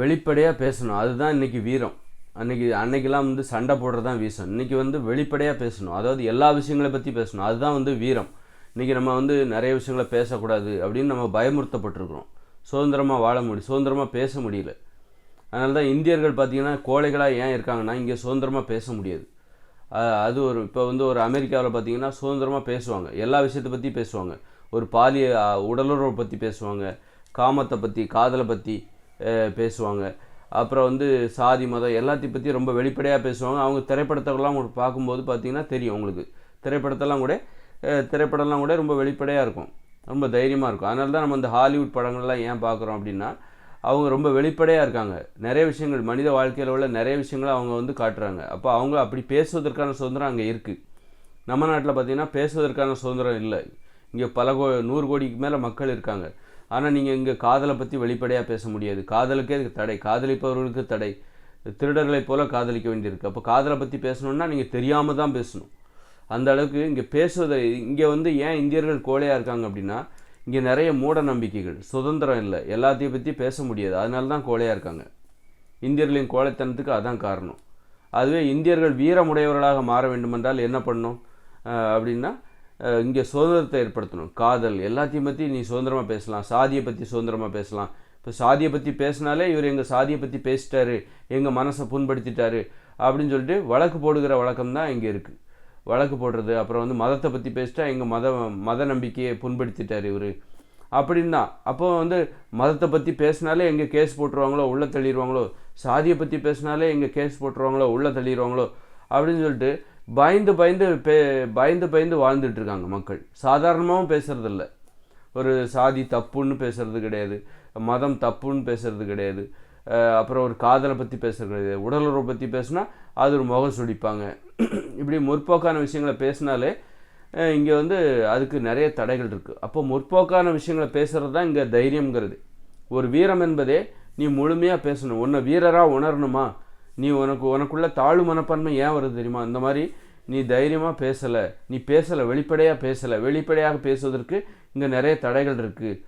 வெளிப்படையாக பேசணும். அதுதான் இன்றைக்கி வீரம். அன்றைக்கி அன்றைக்கெலாம் வந்து சண்டை போடுறது தான் வீசம். இன்றைக்கி வந்து வெளிப்படையாக பேசணும். அதாவது எல்லா விஷயங்களை பற்றி பேசணும். அதுதான் வந்து வீரம். இன்றைக்கி நம்ம வந்து நிறைய விஷயங்களை பேசக்கூடாது அப்படின்னு நம்ம பயமுறுத்தப்பட்டிருக்கிறோம். சுதந்திரமாக வாழ முடியும் சுதந்திரமாக பேச முடியல. அதனால தான் இந்தியர்கள் பார்த்திங்கன்னா கோழைகளாக ஏன் இருக்காங்கன்னா இங்கே சுதந்திரமாக பேச முடியாது. அது ஒரு இப்போ வந்து ஒரு அமெரிக்காவில் பார்த்தீங்கன்னா சுதந்திரமாக பேசுவாங்க. எல்லா விஷயத்தை பற்றி பேசுவாங்க. ஒரு பாலிய உடலுறவை பற்றி பேசுவாங்க. காமத்தை பற்றி காதலை பற்றி பேசுவாங்க. அப்புறம் வந்து சாதி மதம் எல்லாத்தையும் பற்றி ரொம்ப வெளிப்படையாக பேசுவாங்க. அவங்க திரைப்படத்தெல்லாம் உங்களுக்கு பார்க்கும்போது பார்த்திங்கன்னா தெரியும் உங்களுக்கு திரைப்படத்தெல்லாம் கூட திரைப்படம்லாம் கூட ரொம்ப வெளிப்படையாக இருக்கும். ரொம்ப தைரியமாக இருக்கும். அதனால தான் நம்ம இந்த ஹாலிவுட் படங்கள்லாம் ஏன் பார்க்குறோம் அப்படின்னா அவங்க ரொம்ப வெளிப்படையாக இருக்காங்க. நிறைய விஷயங்கள் மனித வாழ்க்கையில் உள்ள நிறைய விஷயங்களை அவங்க வந்து காட்டுறாங்க. அப்போ அவங்க அப்படி பேசுவதற்கான சுதந்திரம் அங்கே இருக்குது நம்ம நாட்டில் பார்த்திங்கன்னா பேசுவதற்கான சுதந்திரம் இல்லை. இங்கே பல கோ நூறு கோடிக்கு மேலே மக்கள் இருக்காங்க. ஆனால் நீங்கள் இங்கே காதலை பற்றி வெளிப்படையாக பேச முடியாது. காதலுக்கே இதுக்கு தடை. காதலிப்பவர்களுக்கு தடை. திருடர்களைப் போல காதலிக்க வேண்டியிருக்கு. அப்போ காதலை பற்றி பேசணுன்னா நீங்கள் தெரியாமல் தான் பேசணும். அந்த அளவுக்கு இங்கே பேசுவதை இங்கே வந்து ஏன் இந்தியர்கள் கோழையாக இருக்காங்க அப்படின்னா இங்கே நிறைய மூட நம்பிக்கைகள் சுதந்திரம் இல்லை. எல்லாத்தையும் பற்றி பேச முடியாது. அதனால தான் கோழையாக இருக்காங்க. இந்தியர்களின் கோழைத்தனத்துக்கு அதான் காரணம். அதுவே இந்தியர்கள் வீரமுடையவர்களாக மாற வேண்டுமென்றால் என்ன பண்ணும் அப்படின்னா இங்கே சுதந்திரத்தை ஏற்படுத்தணும். காதல் எல்லாத்தையும் பற்றி நீ சுதந்திரமாக பேசலாம். சாதியை பற்றி சுதந்திரமாக பேசலாம். இப்போ சாதியை பற்றி பேசினாலே இவர் எங்கள் சாதியை பற்றி பேசிட்டாரு எங்கள் மனசை புண்படுத்திட்டாரு அப்படின்னு சொல்லிட்டு வழக்கு போடுகிற வழக்கம் தான் இங்கே இருக்குது வழக்கு போடுறது அப்புறம் வந்து மதத்தை பற்றி பேசிட்டா எங்கள் மத மத நம்பிக்கையை புண்படுத்திட்டார் இவர். அப்படின்னா அப்போ வந்து மதத்தை பற்றி பேசினாலே எங்கே கேஸ் போட்டுருவாங்களோ உள்ளே தள்ளிடுவாங்களோ சாதியை பற்றி பேசினாலே எங்கே கேஸ் போட்டுருவாங்களோ உள்ளே தள்ளிடுவாங்களோ அப்படின்னு சொல்லிட்டு பயந்து பயந்து பே பயந்து பயந்து வாழ்ந்துட்டு இருக்காங்க மக்கள். சாதாரணமாகவும் பேசுறதில்ல. ஒரு சாதி தப்புன்னு பேசுறது கிடையாது. மதம் தப்புன்னு பேசுறது கிடையாது. அப்புறம் ஒரு காதலை பற்றி பேசுறது கிடையாது. உடலுறவை பற்றி பேசுனா அது ஒரு முகம் சுடிப்பாங்க இப்படி முற்போக்கான விஷயங்களை பேசினாலே இங்கே வந்து அதுக்கு நிறைய தடைகள் இருக்குது அப்போ முற்போக்கான விஷயங்களை பேசுகிறது தான் இங்கே தைரியங்கிறது ஒரு வீரம் என்பதே நீ முழுமையாக பேசணும். உன்னை வீரராக உணரணுமா? நீ உனக்கு உனக்குள்ள தாழ்வு மனப்பான்மை ஏன் வருது தெரியுமா? இந்த மாதிரி நீ தைரியமாக பேசலை. நீ பேசலை வெளிப்படையாக பேசலை. வெளிப்படையாக பேசுவதற்கு இங்கே நிறைய தடைகள் இருக்குது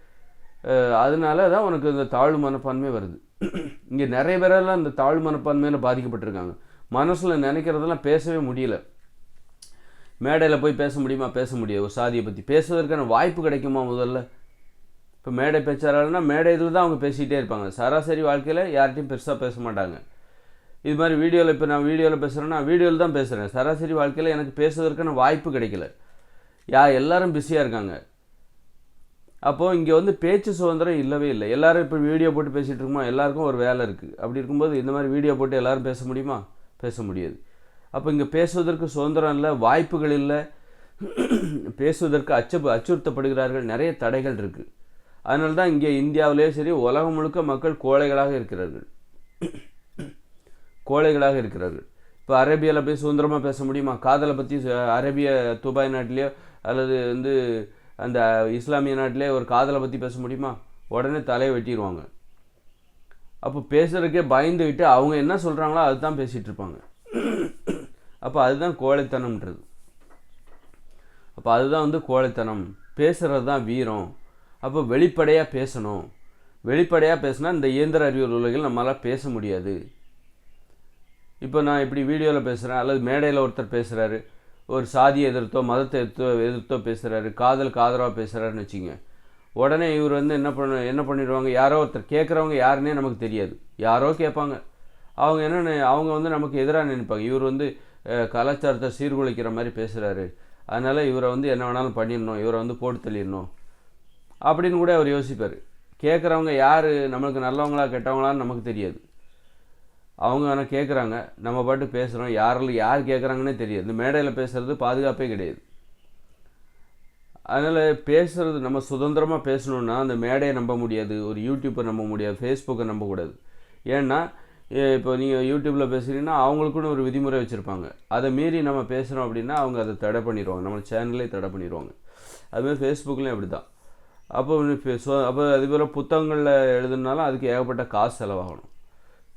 அதனால தான் உனக்கு இந்த தாழ்வு மனப்பான்மை வருது. இங்கே நிறைய பேரெல்லாம் இந்த தாழ்வு மனப்பான்மையில் பாதிக்கப்பட்டிருக்காங்க. மனசில் நினைக்கிறதெல்லாம் பேசவே முடியல. மேடையில் போய் பேச முடியுமா? பேச முடியாது. ஒரு சாதியை பற்றி பேசுவதற்கான வாய்ப்பு கிடைக்குமா முதல்ல? இப்போ மேடை பேச்சாளர்னா மேடையில் தான் அவங்க பேசிக்கிட்டே இருப்பாங்க. சராசரி வாழ்க்கையில் யார்கிட்டையும் பெருசாக பேச மாட்டாங்க. இது மாதிரி வீடியோவில் இப்போ நான் வீடியோவில் பேசுகிறேன்னா வீடியோவில் தான் பேசுகிறேன் சராசரி வாழ்க்கையில் எனக்கு பேசுவதற்கான வாய்ப்பு கிடைக்கல. யா எல்லாரும் பிஸியாக இருக்காங்க. அப்போது இங்கே வந்து பேச்சு சுதந்திரம் இல்லவே இல்லை. எல்லோரும் இப்போ வீடியோ போட்டு பேசிகிட்டு இருக்குமா? எல்லாருக்கும் ஒரு வேலை இருக்குது அப்படி இருக்கும்போது இந்த மாதிரி வீடியோ போட்டு எல்லோரும் பேச முடியுமா? பேச முடியாது. அப்போ இங்கே பேசுவதற்கு சுதந்திரம் இல்லை வாய்ப்புகள் இல்லை. பேசுவதற்கு அச்ச அச்சுறுத்தப்படுகிறார்கள். நிறைய தடைகள் இருக்குது அதனால தான் இங்கே இந்தியாவிலே சரி உலகம் முழுக்க மக்கள் கோழைகளாக இருக்கிறார்கள். கோழைகளாக இருக்கிறார்கள். இப்போ அரேபியாவில் போய் சுதந்திரமாக பேச முடியுமா? காதலை பற்றி அரேபிய துபாய் நாட்டிலேயோ அல்லது வந்து அந்த இஸ்லாமிய நாட்டிலே ஒரு காதலை பற்றி பேச முடியுமா? உடனே தலையை வெட்டிடுவாங்க அப்போ பேசுகிறதுக்கே பயந்துக்கிட்டு அவங்க என்ன சொல்கிறாங்களோ அதுதான் பேசிகிட்டு இருப்பாங்க. அப்போ அதுதான் கோழைத்தனம்ன்றது. அப்போ அதுதான் வந்து கோழைத்தனம். பேசுகிறது தான் வீரம். அப்போ வெளிப்படையாக பேசணும். வெளிப்படையாக பேசினா இந்த இயந்திர அறிவியல் உலகில் நம்மளால் பேச முடியாது. இப்போ நான் இப்படி வீடியோவில் பேசுகிறேன் அல்லது மேடையில் ஒருத்தர் பேசுகிறாரு ஒரு சாதியை எதிர்த்தோ மதத்தை எதிர்த்தோ எதிர்த்தோ பேசுகிறாரு காதலுக்கு ஆதரவாக பேசுகிறாருன்னு வச்சுங்க உடனே இவர் வந்து என்ன பண்ண என்ன பண்ணிடுவாங்க? யாரோ ஒருத்தர் கேட்குறவங்க யாருன்னே நமக்கு தெரியாது. யாரோ கேட்பாங்க. அவங்க என்ன அவங்க வந்து நமக்கு எதிராக நினைப்பாங்க. இவர் வந்து கலாச்சாரத்தை சீர்குலைக்கிற மாதிரி பேசுகிறாரு அதனால் இவரை வந்து என்ன வேணாலும் பண்ணிடணும் இவரை வந்து போட்டு தள்ளிடணும். அப்படின்னு கூட அவர் யோசிப்பார். கேட்குறவங்க யார்? நம்மளுக்கு நல்லவங்களா கெட்டவங்களான்னு நமக்கு தெரியாது. அவங்க ஆனால் கேட்குறாங்க நம்ம பாட்டு பேசுகிறோம் யாரில் யார் கேட்குறாங்கன்னே தெரியாது. இந்த மேடையில் பேசுகிறது பாதுகாப்பே கிடையாது. அதனால் பேசுகிறது நம்ம சுதந்திரமாக பேசணுன்னா அந்த மேடையை நம்ப முடியாது. ஒரு யூடியூப்பை நம்ப முடியாது. ஃபேஸ்புக்கை நம்பக்கூடாது ஏன்னா இப்போ நீங்கள் யூடியூப்பில் பேசுகிறீங்கன்னா அவங்களுக்குன்னு ஒரு விதிமுறை வச்சுருப்பாங்க. அதை மீறி நம்ம பேசுகிறோம் அப்படின்னா அவங்க அதை தடை பண்ணிடுவாங்க. நம்ம சேனலே தடை பண்ணிடுவாங்க. அதுமாதிரி ஃபேஸ்புக்லேயும் அப்படி தான் அப்போ அப்போ அதுபோல் புத்தகங்களில் எழுதுனாலும் அதுக்கு ஏகப்பட்ட காசு செலவாகணும்.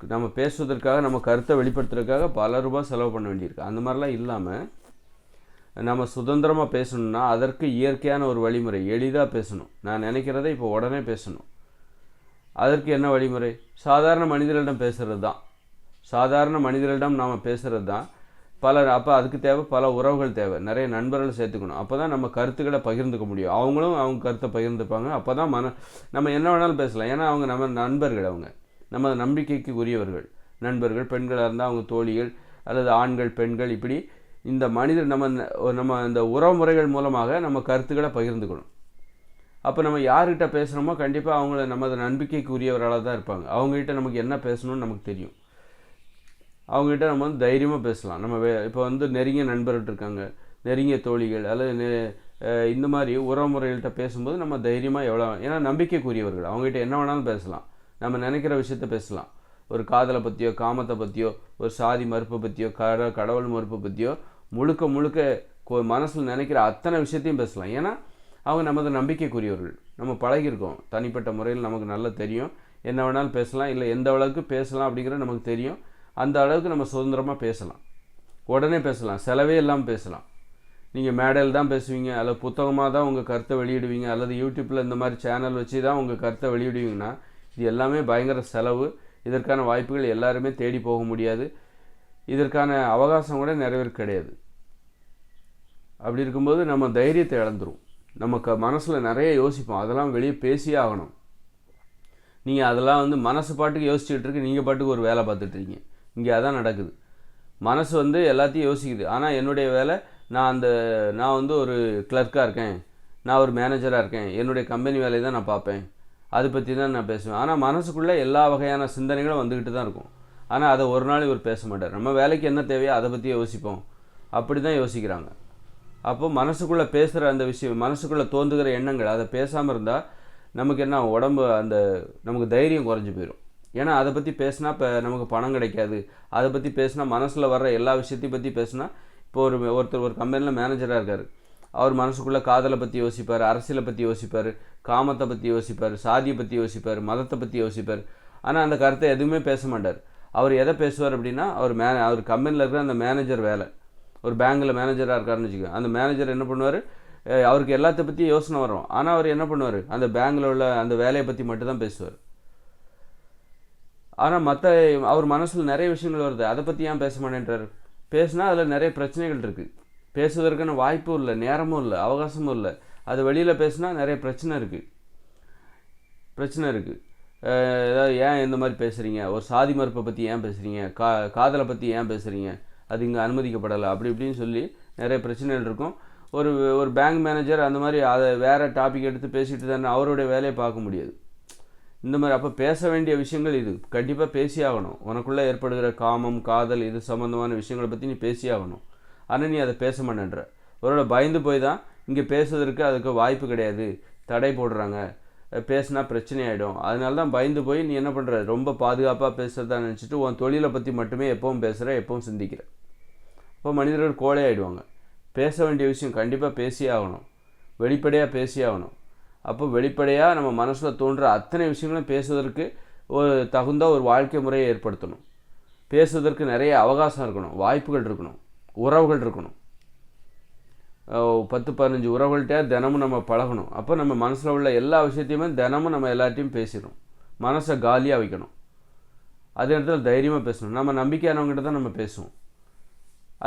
நம்ம பேசுவதற்காக நம்ம கருத்தை வெளிப்படுத்துறதுக்காக பல ரூபாய் செலவு பண்ண வேண்டியிருக்கு. அந்த மாதிரிலாம் இல்லாமல் நம்ம சுதந்திரமாக பேசணும்னா அதற்கு இயற்கையான ஒரு வழிமுறை எளிதாக பேசணும். நான் நினைக்கிறதை இப்போ உடனே பேசணும். அதற்கு என்ன வழிமுறை? சாதாரண மனிதர்களிடம் பேசுகிறது தான். சாதாரண மனிதர்களிடம் நாம் பேசுகிறது தான். பல அப்போ அதுக்கு தேவை பல உறவுகள் தேவை. நிறைய நண்பர்கள் சேர்த்துக்கணும். அப்போ தான் நம்ம கருத்துக்களை பகிர்ந்துக்க முடியும். அவங்களும் அவங்க கருத்தை பகிர்ந்துப்பாங்க. அப்போ தான் மன நம்ம என்ன வேணாலும் பேசலாம். ஏன்னா அவங்க நம்ம நண்பர்கள் அவங்க. நமது நம்பிக்கைக்கு உரியவர்கள் நண்பர்கள் பெண்களாக இருந்தால் அவங்க தோழிகள் அல்லது ஆண்கள் பெண்கள் இப்படி இந்த மனிதர் நம்ம நம்ம இந்த உறவுமுறைகள் மூலமாக நம்ம கருத்துக்களை பகிர்ந்துக்கணும். அப்போ நம்ம யார்கிட்ட பேசுகிறோமோ கண்டிப்பாக அவங்கள நமது நம்பிக்கைக்கு உரியவர்களாக தான் இருப்பாங்க. அவங்ககிட்ட நமக்கு என்ன பேசணும்னு நமக்கு தெரியும். அவங்ககிட்ட நம்ம வந்து தைரியமாக பேசலாம். நம்ம வே இப்போ வந்து நெருங்கிய நண்பர்கள் இருக்காங்க. நெருங்கிய தோழிகள் அல்லது நெ- இந்த மாதிரி உறவுமுறைகள்கிட்ட பேசும்போது நம்ம தைரியமாக எவ்வளோ ஏன்னா நம்பிக்கைக்குரியவர்கள். அவங்ககிட்ட என்ன வேணாலும் பேசலாம். நம்ம நினைக்கிற விஷயத்த பேசலாம். ஒரு காதலை பற்றியோ காமத்தை பற்றியோ ஒரு சாதி மறுப்பை பற்றியோ கட கடவுள் மறுப்பை பற்றியோ முழுக்க முழுக்க கோ மனசில் நினைக்கிற அத்தனை விஷயத்தையும் பேசலாம். ஏன்னா அவங்க நமது நம்பிக்கைக்குரியவர்கள். நம்ம பழகியிருக்கோம். தனிப்பட்ட முறையில் நமக்கு நல்லா தெரியும். என்ன வேணாலும் பேசலாம். இல்லை எந்த அளவுக்கு பேசலாம் அப்படிங்கிறது நமக்கு தெரியும். அந்த அளவுக்கு நம்ம சுதந்திரமாக பேசலாம். உடனே பேசலாம். செலவே இல்லாமல் பேசலாம். நீங்கள் மேடையில் தான் பேசுவீங்க. அல்லது புத்தகமாக தான் உங்கள் கருத்தை வெளியிடுவீங்க. அல்லது யூடியூப்பில் இந்த மாதிரி சேனல் வச்சு தான் உங்கள் கருத்தை வெளியிடுவீங்கன்னா இது எல்லாமே பயங்கர செலவு. இதற்கான வாய்ப்புகள் எல்லாருமே தேடி போக முடியாது. இதற்கான அவகாசம் கூட நிறைவேற கிடையாது. அப்படி இருக்கும்போது நம்ம தைரியத்தை இழந்துரும். நமக்கு மனசில் நிறைய யோசிப்போம். அதெல்லாம் வெளியே பேசியே ஆகணும். நீங்கள் அதெல்லாம் வந்து மனசு பாட்டுக்கு யோசிச்சுட்டு இருக்கு. நீங்கள் பாட்டுக்கு ஒரு வேலை பார்த்துட்ருக்கீங்க இங்கே அதான் நடக்குது. மனசு வந்து எல்லாத்தையும் யோசிக்குது. ஆனால் என்னுடைய வேலை நான் அந்த நான் வந்து ஒரு கிளர்க்காக இருக்கேன். நான் ஒரு மேனேஜராக இருக்கேன். என்னுடைய கம்பெனி வேலையை தான் நான் பார்ப்பேன். அதை பற்றி தான் நான் பேசுவேன். ஆனால் மனசுக்குள்ளே எல்லா வகையான சிந்தனைகளும் வந்துக்கிட்டு தான் இருக்கும். ஆனால் அதை ஒரு நாள் இவர் பேச மாட்டார். நம்ம வேலைக்கு என்ன தேவையோ அதை பற்றி யோசிப்போம். அப்படி தான் யோசிக்கிறாங்க. அப்போது மனசுக்குள்ளே பேசுகிற அந்த விஷயம் மனசுக்குள்ளே தோன்றுகிற எண்ணங்கள் அதை பேசாமல் இருந்தால் நமக்கு என்ன உடம்பு அந்த நமக்கு தைரியம் குறைஞ்சி போயிடும் ஏன்னா அதை பற்றி பேசினா இப்போ நமக்கு பணம் கிடைக்காது. அதை பற்றி பேசினா மனசில் வர்ற எல்லா விஷயத்தையும் பற்றி பேசினா இப்போ ஒரு ஒருத்தர் ஒரு கம்பெனியில் மேனேஜராக இருக்கார். அவர் மனசுக்குள்ளே காதலை பற்றி யோசிப்பார் அரசியலை பற்றி யோசிப்பார் காமத்தை பற்றி யோசிப்பார் சாதியை பற்றி யோசிப்பார் மதத்தை பற்றி யோசிப்பார். ஆனால் அந்த கருத்தை எதுவுமே பேச மாட்டார். அவர் எதை பேசுவார் அப்படின்னா அவர் மே அவர் கம்பெனியில் இருக்கிற அந்த மேனேஜர் வேலை. ஒரு பேங்க்கில் மேனேஜராக இருக்காருன்னு வச்சுக்கோங்க. அந்த மேனேஜர் என்ன பண்ணுவார்? அவருக்கு எல்லாத்த பற்றி யோசனை வரும். ஆனால் அவர் என்ன பண்ணுவார்? அந்த பேங்கில் உள்ள அந்த வேலையை பற்றி மட்டும் தான் பேசுவார். ஆனால் மற்ற அவர் மனசில் நிறைய விஷயங்கள் வருது. அதை பற்றி ஏன் பேச மாட்டேன்றார்? பேசினா அதில் நிறைய பிரச்சனைகள் இருக்குது பேசுவதற்கான வாய்ப்பும் இல்லை நேரமும் இல்லை அவகாசமும் இல்லை. அது வெளியில் பேசினா நிறைய பிரச்சனை இருக்குது பிரச்சனை இருக்குது ஏதாவது ஏன் இந்த மாதிரி பேசுகிறீங்க ஒரு சாதி மறுப்பை பற்றி ஏன் பேசுகிறீங்க கா காதலை பற்றி ஏன் பேசுகிறீங்க அது இங்கே அனுமதிக்கப்படலை. அப்படி இப்படின்னு சொல்லி நிறைய பிரச்சனைகள் இருக்கும். ஒரு ஒரு பேங்க் மேனேஜர் அந்த மாதிரி அதை வேறு டாபிக் எடுத்து பேசிட்டு தானே அவருடைய வேலையை பார்க்க முடியாது. இந்த மாதிரி அப்போ பேச வேண்டிய விஷயங்கள் இது. கண்டிப்பாக பேசி ஆகணும் உனக்குள்ளே ஏற்படுகிற காமம் காதல் இது சம்மந்தமான விஷயங்களை பற்றி நீ பேசி ஆகணும் ஆனால் நீ அதை பேச மாட்டேன்ற. ஒருவேளை பயந்து போய் தான் இங்கே பேசுவதற்கு அதுக்கு வாய்ப்பு கிடையாது. தடை போடுறாங்க. பேசினா பிரச்சனை ஆகிடும் அதனால தான் பயந்து போய் நீ என்ன பண்ணுற ரொம்ப பாதுகாப்பாக பேசுகிறதா நினச்சிட்டு உன் தொழிலை பற்றி மட்டுமே எப்பவும் பேசுகிற எப்பவும் சிந்திக்கிற. அப்போ மனிதர்கள் கோழை ஆகிடுவாங்க பேச வேண்டிய விஷயம் கண்டிப்பாக பேசியே ஆகணும். வெளிப்படையாக பேசியே ஆகணும். அப்போ வெளிப்படையாக நம்ம மனசில் தோன்ற அத்தனை விஷயங்களும் பேசுவதற்கு ஒரு தகுந்த ஒரு வாழ்க்கை முறையை ஏற்படுத்தணும். பேசுவதற்கு நிறைய அவகாசம் இருக்கணும். வாய்ப்புகள் இருக்கணும். உறவுகள் இருக்கணும். பத்து பதினஞ்சு உறவுகள்கிட்ட தினமும் நம்ம பழகணும். அப்போ நம்ம மனசில் உள்ள எல்லா விஷயத்தையுமே தினமும் நம்ம எல்லாத்தையும் பேசிடணும். மனசை காலியாக வைக்கணும். அதே இடத்துல தைரியமாக பேசணும். நம்ம நம்பிக்கையானவங்ககிட்ட தான் நம்ம பேசுவோம்.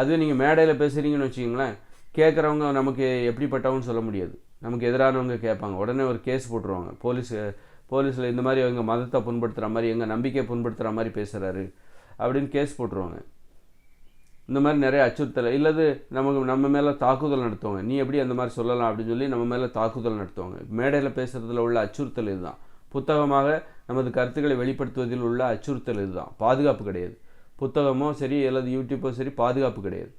அதுவே நீங்கள் மேடையில் பேசுகிறீங்கன்னு வச்சுக்கிங்களேன் கேட்குறவங்க நமக்கு எப்படிப்பட்டவங்கன்னு சொல்ல முடியாது. நமக்கு எதிரானவங்க கேட்பாங்க. உடனே ஒரு கேஸ் போட்டுருவாங்க. போலீஸ் போலீஸில் இந்த மாதிரி எங்கள் மதத்தை புண்படுத்துகிற மாதிரி எங்கள் நம்பிக்கையை புண்படுத்துகிற மாதிரி பேசுகிறாரு அப்படின்னு கேஸ் போட்டுருவாங்க. இந்த மாதிரி நிறைய அச்சுறுத்தல் இல்லது நமக்கு நம்ம மேலே தாக்குதல் நடத்துவாங்க. நீ எப்படி அந்த மாதிரி சொல்லலாம் அப்படின்னு சொல்லி நம்ம மேலே தாக்குதல் நடத்துவாங்க. மேடையில் பேசுகிறதுல உள்ள அச்சுறுத்தல் இதுதான். புத்தகமாக நமது கருத்துக்களை வெளிப்படுத்துவதில் உள்ள அச்சுறுத்தல் இதுதான். பாதுகாப்பு கிடையாது. புத்தகமோ சரி அல்லது யூடியூப்போ சரி பாதுகாப்பு கிடையாது.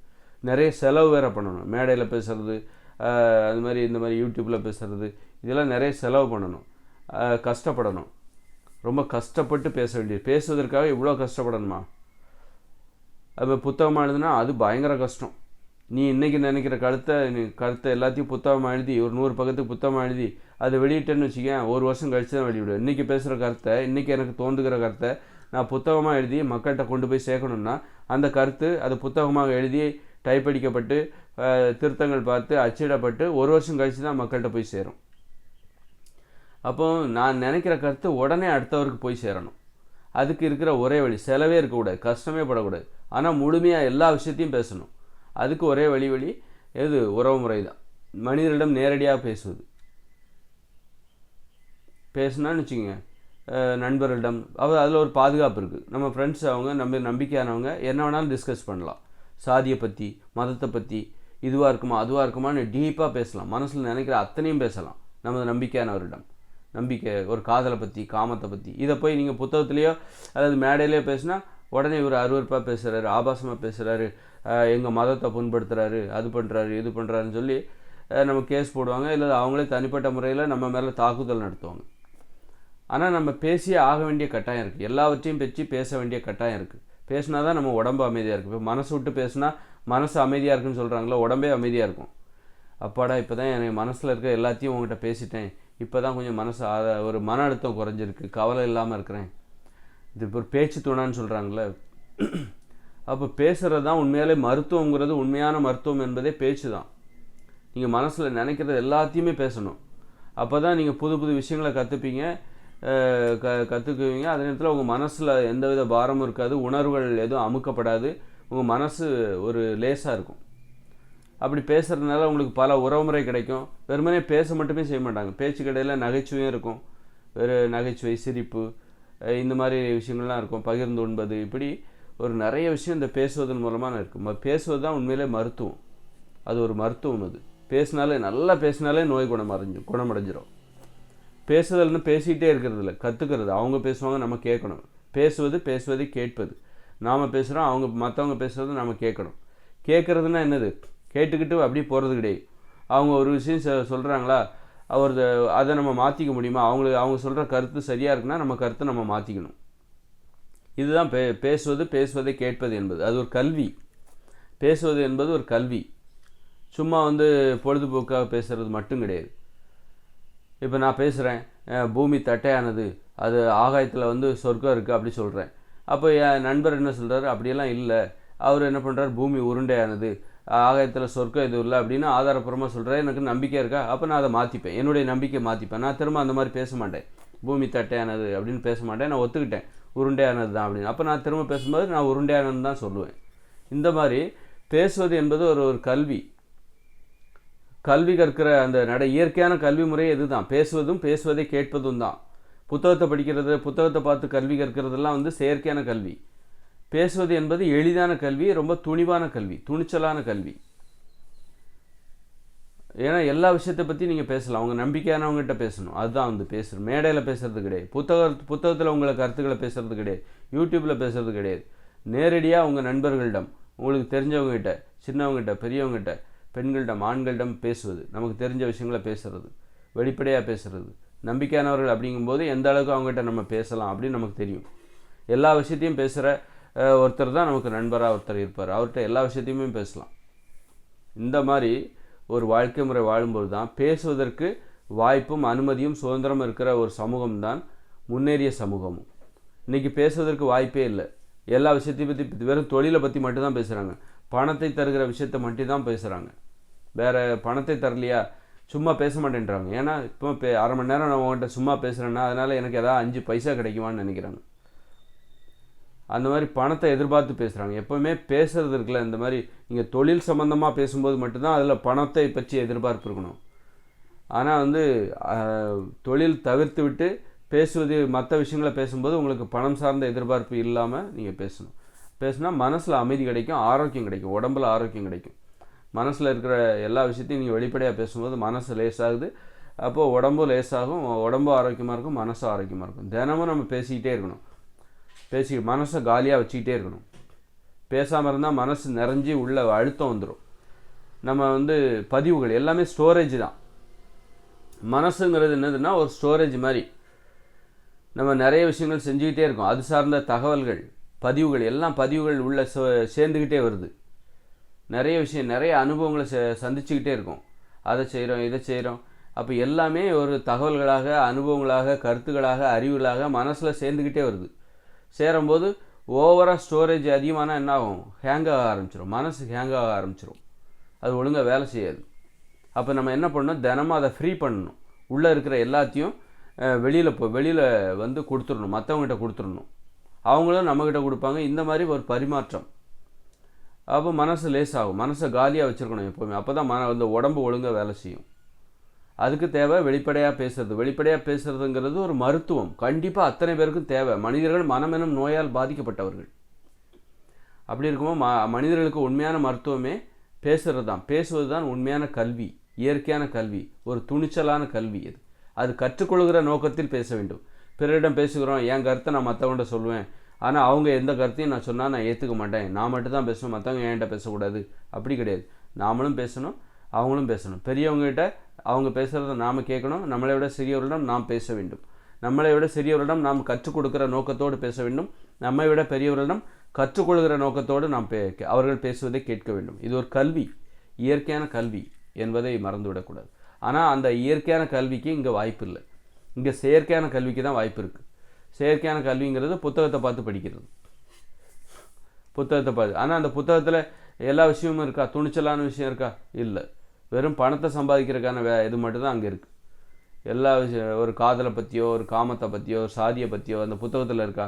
நிறைய செலவு வேறு பண்ணணும். மேடையில் பேசுகிறது அது மாதிரி இந்த மாதிரி யூடியூப்பில் பேசுகிறது இதெல்லாம் நிறைய செலவு பண்ணணும். கஷ்டப்படணும். ரொம்ப கஷ்டப்பட்டு பேச வேண்டியது. பேசுவதற்காக இவ்வளோ கஷ்டப்படணுமா? அது புத்தகமாக எழுதுனா அது பயங்கர கஷ்டம். நீ இன்றைக்கி நினைக்கிற கருத்தை நீ கருத்தை எல்லாத்தையும் புத்தகமாக எழுதி ஒரு நூறு பக்கத்துக்கு புத்தகமாக எழுதி அதை வெளியிட்டேன்னு வச்சுக்கேன் ஒரு வருஷம் கழித்து தான் வெளியிடுவேன். இன்றைக்கி பேசுகிற கருத்தை இன்றைக்கி எனக்கு தோன்றுகிற கருத்தை நான் புத்தகமாக எழுதி மக்கள்கிட்ட கொண்டு போய் சேர்க்கணுன்னா அந்த கருத்து அது புத்தகமாக எழுதி டைப் அடிக்கப்பட்டு திருத்தங்கள் பார்த்து அச்சிடப்பட்டு ஒரு வருஷம் கழித்து தான் மக்கள்கிட்ட போய் சேரும். அப்போ நான் நினைக்கிற கருத்து உடனே அடுத்தவருக்கு போய் சேரணும். அதுக்கு இருக்கிற ஒரே வழி செலவே இருக்கக்கூடாது கஷ்டமே படக்கூடாது. ஆனால் முழுமையாக எல்லா விஷயத்தையும் பேசணும். அதுக்கு ஒரே வழி வழி எது? உறவு முறை தான் மனிதரிடம் நேரடியாக பேசுவது. பேசுனான்னு வச்சுக்கோங்க. நண்பர்களிடம். அவர் அதில் ஒரு பாதுகாப்பு இருக்குது நம்ம ஃப்ரெண்ட்ஸ் அவங்க நம்ம நம்பிக்கையானவங்க என்ன வேணாலும் டிஸ்கஸ் பண்ணலாம். சாதியை பற்றி மதத்தை பற்றி இதுவாக இருக்குமா அதுவாக இருக்குமான்னு டீப்பாக பேசலாம். மனசில் நினைக்கிற அத்தனையும் பேசலாம். நமது நம்பிக்கையானவரிடம். நம்பிக்கை ஒரு காதலை பற்றி காமத்தை பற்றி இதை போய் நீங்கள் புத்தகத்துலேயோ அதாவது மேடையிலையோ பேசினா உடனே இவர் அருவருப்பாக பேசுகிறாரு ஆபாசமாக பேசுகிறாரு எங்கள் மதத்தை புண்படுத்துகிறாரு அது பண்ணுறாரு இது பண்ணுறாருன்னு சொல்லி நம்ம கேஸ் போடுவாங்க. இல்லை அவங்களே தனிப்பட்ட முறையில் நம்ம மேலே தாக்குதல் நடத்துவாங்க. ஆனால் நம்ம பேசியே ஆக வேண்டிய கட்டாயம் இருக்குது எல்லாவற்றையும் பேச்சு பேச வேண்டிய கட்டாயம் இருக்குது பேசினா தான் நம்ம உடம்பு அமைதியாக இருக்குது இப்போ மனசு விட்டு பேசுனா மனசு அமைதியாக இருக்குன்னு சொல்கிறாங்களோ உடம்பே அமைதியாக இருக்கும். அப்பாடா இப்போ தான் எனக்கு மனசில் இருக்க எல்லாத்தையும் உங்கள்கிட்ட பேசிட்டேன். இப்போ தான் கொஞ்சம் மனசு ஒரு மன அழுத்தம் குறைஞ்சிருக்கு. கவலை இல்லாமல் இருக்கிறேன். இது இப்போ ஒரு பேச்சு துணான்னு சொல்கிறாங்களே அப்போ பேசுகிறது தான் உண்மையாலே மருத்துவங்கிறது உண்மையான மருத்துவம் என்பதே பேச்சு தான் நீங்கள் மனசில் நினைக்கிறது எல்லாத்தையுமே பேசணும். அப்போ தான் நீங்கள் புது புது விஷயங்களை கற்றுப்பீங்க க கற்றுக்குவீங்க அதே நேரத்தில் உங்கள் மனசில் எந்தவித பாரமும் இருக்காது. உணர்வுகள் எதுவும் அமுக்கப்படாது. உங்கள் மனசு ஒரு லேசாக இருக்கும். அப்படி பேசுகிறதுனால உங்களுக்கு பல உறவுமுறை கிடைக்கும். வெறுமனே பேச மட்டுமே செய்ய மாட்டாங்க. பேச்சு கடையில் நகைச்சுவையும் இருக்கும். வேறு நகைச்சுவை சிரிப்பு இந்த மாதிரி விஷயங்கள்லாம் இருக்கும். பகிர்ந்து உண்பது. இப்படி ஒரு நிறைய விஷயம் இந்த பேசுவதன் மூலமாக இருக்கும். பேசுவது தான் உண்மையிலே மருத்துவம். அது ஒரு மருத்துவம் அது. பேசினாலே நல்லா பேசினாலே நோய் குணமடைஞ்சு குணமடைஞ்சிரும். பேசுதல்னு பேசிக்கிட்டே இருக்கிறது இல்லை கற்றுக்கிறது அவங்க பேசுவாங்க நம்ம கேட்கணும். பேசுவது பேசுவதை கேட்பது. நாம் பேசுகிறோம் அவங்க மற்றவங்க பேசுகிறத நம்ம கேட்கணும். கேட்குறதுனா என்னது? கேட்டுக்கிட்டு அப்படியே போகிறது கிடையாது. அவங்க ஒரு விஷயம் சொல்கிறாங்களா அவர் அதை நம்ம மாற்றிக்க முடியுமா? அவங்களுக்கு அவங்க சொல்கிற கருத்து சரியாக இருக்குன்னா நம்ம கருத்தை நம்ம மாற்றிக்கணும் இதுதான் பே பேசுவது பேசுவதை கேட்பது என்பது. அது ஒரு கல்வி. பேசுவது என்பது ஒரு கல்வி. சும்மா வந்து பொழுதுபோக்காக பேசுகிறது மட்டும் கிடையாது. இப்போ நான் பேசுகிறேன் பூமி தட்டையானது அது ஆகாயத்தில் வந்து சொர்க்கம் இருக்குது அப்படி சொல்கிறேன் அப்போ என் நண்பர் என்ன சொல்கிறாரு அப்படியெல்லாம் இல்லை. அவர் என்ன பண்ணுறார் பூமி உருண்டையானது. ஆகாயத்தில் சொர்க்கம் எதுவும் இல்லை அப்படின்னு ஆதாரப்பூர்வமாக சொல்கிறேன் எனக்கு நம்பிக்கை இருக்கா? அப்போ நான் அதை மாற்றிப்பேன் என்னுடைய நம்பிக்கையை மாற்றிப்பேன் நான் திரும்ப அந்த மாதிரி பேச மாட்டேன். பூமி தட்டையானது அப்படின்னு பேச மாட்டேன். நான் ஒத்துக்கிட்டேன். உருண்டையானது தான் அப்படின்னு. அப்போ நான் திரும்ப பேசும்போது நான் உருண்டையானது தான் சொல்லுவேன். இந்த மாதிரி பேசுவது என்பது ஒரு ஒரு கல்வி. கல்வி கற்கிற அந்த நட இயற்கையான கல்வி முறை இதுதான் பேசுவதும் பேசுவதை கேட்பதும் தான். புத்தகத்தை படிக்கிறது புத்தகத்தை பார்த்து கல்வி கற்கிறதெல்லாம் வந்து செயற்கையான கல்வி. பேசுவது என்பது எளிதான கல்வி ரொம்ப துணிவான கல்வி துணிச்சலான கல்வி. ஏன்னா எல்லா விஷயத்தை பற்றி நீங்கள் பேசலாம். அவங்க நம்பிக்கையானவங்ககிட்ட பேசணும். அதுதான் வந்து பேசுகிறோம் மேடையில் பேசுறது கிடையாது. புத்தக புத்தகத்தில் உங்களை கருத்துக்களை பேசுறது கிடையாது. யூடியூப்பில் பேசுறது கிடையாது. நேரடியாக உங்கள் நண்பர்களிடம் உங்களுக்கு தெரிஞ்சவங்ககிட்ட சின்னவங்ககிட்ட பெரியவங்ககிட்ட பெண்களிடம் ஆண்களிடம் பேசுவது. நமக்கு தெரிஞ்ச விஷயங்களை பேசுறது. வெளிப்படையாக பேசுறது. நம்பிக்கையானவர்கள் அப்படிங்கும்போது எந்த அளவுக்கு அவங்ககிட்ட நம்ம பேசலாம் அப்படின்னு நமக்கு தெரியும். எல்லா விஷயத்தையும் பேசுகிற ஒருத்தர் தான் நமக்கு நண்பராக ஒருத்தர் இருப்பார். அவர்கிட்ட எல்லா விஷயத்தையுமே பேசலாம். இந்த மாதிரி ஒரு வாழ்க்கை முறை வாழும்போது தான் பேசுவதற்கு வாய்ப்பும் அனுமதியும் சுதந்திரம் இருக்கிற ஒரு சமூகம் தான் முன்னேறிய சமூகமும். இன்றைக்கி பேசுவதற்கு வாய்ப்பே இல்லை. எல்லா விஷயத்தையும் பற்றி வெறும் தொழிலை பற்றி மட்டும்தான் பேசுகிறாங்க பணத்தை தருகிற விஷயத்தை மட்டும் தான் பேசுகிறாங்க வேறு பணத்தை தரலையா? சும்மா பேச மாட்டேன்றாங்க. ஏன்னா இப்போ அரை மணி நேரம் நான் உங்கள்கிட்ட சும்மா பேசுகிறேன்னா அதனால் எனக்கு எதாவது அஞ்சு பைசா கிடைக்குமான்னு நினைக்கிறாங்க. அந்த மாதிரி பணத்தை எதிர்பார்த்து பேசுகிறாங்க எப்போவுமே பேசுறது இருக்குல்ல இந்த மாதிரி நீங்கள் தொழில் சம்மந்தமாக பேசும்போது மட்டும்தான் அதில் பணத்தை பற்றி எதிர்பார்ப்பு இருக்கணும். ஆனால் வந்து தொழில் தவிர்த்து விட்டு பேசுவது மற்ற விஷயங்களை பேசும்போது உங்களுக்கு பணம் சார்ந்த எதிர்பார்ப்பு இல்லாமல் நீங்கள் பேசணும். பேசுனா மனசில் அமைதி கிடைக்கும் ஆரோக்கியம் கிடைக்கும் உடம்புல ஆரோக்கியம் கிடைக்கும். மனசில் இருக்கிற எல்லா விஷயத்தையும் நீங்கள் வெளிப்படையாக பேசும்போது மனசு லேசாகுது. அப்போது உடம்பும் லேசாகும் உடம்பும் ஆரோக்கியமாக இருக்கும் மனசும் ஆரோக்கியமாக இருக்கும். தினமும் நம்ம பேசிக்கிட்டே இருக்கணும். பேசி மனசை காலியாக வச்சுக்கிட்டே இருக்கணும். பேசாமல் இருந்தால் மனசு நிறைஞ்சி உள்ள அழுத்தம் வந்துடும் நம்ம வந்து பதிவுகள் எல்லாமே ஸ்டோரேஜ் தான். மனசுங்கிறது என்னதுன்னா ஒரு ஸ்டோரேஜ் மாதிரி. நம்ம நிறைய விஷயங்கள் செஞ்சுக்கிட்டே இருக்கோம். அது சார்ந்த தகவல்கள் பதிவுகள் எல்லாம் பதிவுகள் உள்ள சேர்ந்துக்கிட்டே வருது. நிறைய விஷயம் நிறைய அனுபவங்களை சந்திச்சுக்கிட்டே இருக்கோம். அதை செய்கிறோம் இதை செய்கிறோம் அப்போ எல்லாமே ஒரு தகவல்களாக அனுபவங்களாக கருத்துக்களாக அறிவுகளாக மனசில் சேர்ந்துக்கிட்டே வருது. சேரும்போது ஓவராக ஸ்டோரேஜ் அதிகமானால் என்ன ஆகும் ஹேங் ஆக ஆரம்பிச்சிடும் மனசு ஹேங் ஆக ஆரம்பிச்சிடும் அது ஒழுங்காக வேலை செய்யாது. அப்போ நம்ம என்ன பண்ணணும்? தினமும் அதை ஃப்ரீ பண்ணணும். உள்ளே இருக்கிற எல்லாத்தையும் வெளியில் போ வெளியில் வந்து கொடுத்துடணும். மற்றவங்ககிட்ட கொடுத்துடணும். அவங்களும் நம்மக்கிட்ட கொடுப்பாங்க. இந்த மாதிரி ஒரு பரிமாற்றம். அப்போ மனசு லேஸ் ஆகும் மனசை காலியாக வச்சுருக்கணும் எப்போவுமே. அப்போ தான் மன அந்த உடம்பு ஒழுங்காக வேலை செய்யும். அதுக்கு தேவை வெளிப்படையாக பேசுறது. வெளிப்படையாக பேசுறதுங்கிறது ஒரு மருத்துவம். கண்டிப்பாக அத்தனை பேருக்கும் தேவை. மனிதர்கள் மனமெனும் நோயால் பாதிக்கப்பட்டவர்கள். அப்படி இருக்கும்போது ம மனிதர்களுக்கு உண்மையான மருத்துவமே பேசுறது தான் பேசுவது தான் உண்மையான கல்வி. இயற்கையான கல்வி. ஒரு துணிச்சலான கல்வி அது அது கற்றுக்கொள்கிற நோக்கத்தில் பேச வேண்டும். பிறரிடம் பேசுகிறோம் என் கருத்தை நான் மற்றவங்கள்ட்ட சொல்லுவேன். ஆனால் அவங்க எந்த கருத்தையும் நான் சொன்னால் நான் ஏற்றுக்க மாட்டேன். நான் மட்டும் தான் பேசணும் மற்றவங்க என்கிட்ட பேசக்கூடாது. அப்படி கிடையாது. நாமளும் பேசணும் அவங்களும் பேசணும். பெரியவங்ககிட்ட அவங்க பேசுகிறத நாம் கேட்கணும். நம்மளை விட சிறியவர்களிடம் நாம் பேச வேண்டும். நம்மளை விட சிறியவர்களிடம் நாம் கற்றுக் கொடுக்குற நோக்கத்தோடு பேச வேண்டும். நம்மை விட பெரியவர்களிடம் கற்றுக்கொள்கிற நோக்கத்தோடு நாம் பே அவர்கள் பேசுவதை கேட்க வேண்டும். இது ஒரு கல்வி. இயற்கையான கல்வி என்பதை மறந்துவிடக்கூடாது. ஆனால் அந்த இயற்கையான கல்விக்கு இங்கே வாய்ப்பு இல்லை. இங்கே செயற்கையான கல்விக்கு தான் வாய்ப்பு இருக்குது செயற்கையான கல்விங்கிறது புத்தகத்தை பார்த்து படிக்கிறது. புத்தகத்தை பார்த்து ஆனால் அந்த புத்தகத்தில் எல்லா விஷயமும் இருக்கா? துணிச்சலான விஷயம் இருக்கா? இல்லை. வெறும் பணத்தை சம்பாதிக்கிறதுக்கான வே இது மட்டும்தான் அங்கே இருக்குது எல்லா விஷயம் ஒரு காதலை பற்றியோ ஒரு காமத்தை பற்றியோ ஒரு சாதியை பற்றியோ அந்த புத்தகத்தில் இருக்கா?